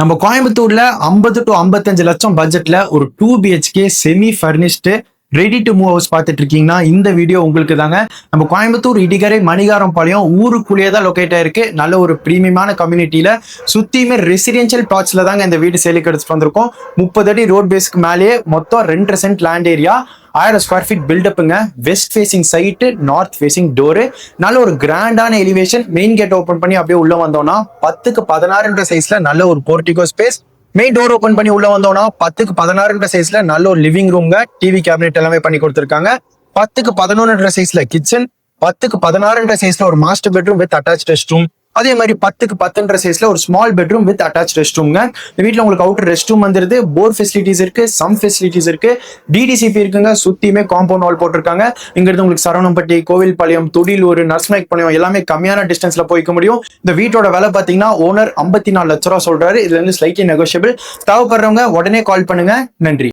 நம்ம கோயம்புத்தூர்ல ஐம்பது டு ஐம்பத்தஞ்சு லட்சம் பட்ஜெட்ல ஒரு two BHK semi furnished ready to move house பார்த்துட்டு இருக்கீங்கன்னா இந்த வீடியோ உங்களுக்கு தாங்க. நம்ம கோயம்புத்தூர் இடிகரை மணிகாரம் பாளையம் ஊருக்குள்ளேயே தான் லொக்கேட் ஆயிருக்கு. நல்ல ஒரு ப்ரீமியமான கம்யூனிட்டியில சுத்தியுமே ரெசிடென்ஷியல் பிளாட்ஸ்ல தாங்க இந்த வீடு சேலுக்கு எடுத்துட்டு வந்திருக்கோம். முப்பது அடி ரோட் பேஸ்க்கு மேலேயே மொத்தம் ரெண்டு சென்ட் லேண்ட் ஏரியா ஆயிரம் square feet பில்டப்புங்க west facing side north facing door நல்ல ஒரு கிராண்டான எலிவேஷன் மெயின் கேட் ஓப்பன் பண்ணி அப்படியே உள்ள வந்தோம்னா பத்துக்கு பதினாறுன்ற சைஸ்ல நல்ல ஒரு portico space main door open பண்ணி உள்ள வந்தோம்னா பத்துக்கு பதினாறுன்ற சைஸ்ல நல்ல ஒரு லிவிங் ரூம்ங்க டிவி கேபினெட் எல்லாமே பண்ணி கொடுத்துருக்காங்க. பத்துக்கு பதினொன்றுன்ற சைஸ்ல கிச்சன் பத்துக்கு பதினாறுன்ற சைஸ்ல ஒரு master bedroom with attach rest room அதே மாதிரி பத்துக்கு பத்துன்ற சைஸ்ல ஒரு small bedroom with attach rest ரூம்ங்க இந்த வீட்டில் உங்களுக்கு அவுட்டர் ரெஸ்ட் ரூம் வந்துருது. போர் ஃபெசிலிட்டிஸ் இருக்கு சம் ஃபெசிலிட்டிஸ் இருக்கு. டிடிசிபி இருக்குங்க. சுத்தியுமே காம்பவுண்ட் வால் போட்டிருக்காங்க. இங்கிருந்து உங்களுக்கு சரவணம்பட்டி கோவில்பாளையம் துடிலூர் நர்ஸ்நாயக் பாளையம் எல்லாமே கம்மியான டிஸ்டன்ஸ்ல போய்க்க முடியும். இந்த வீட்டோட விலை பாத்தீங்கன்னா ஓனர் ஐம்பத்தி நாலு லட்ச ரூபா சொல்றாரு. இதுல இருந்து ஸ்லைட்லி நெகோஷியபிள் தேவைப்படுறவங்க உடனே கால் பண்ணுங்க. நன்றி.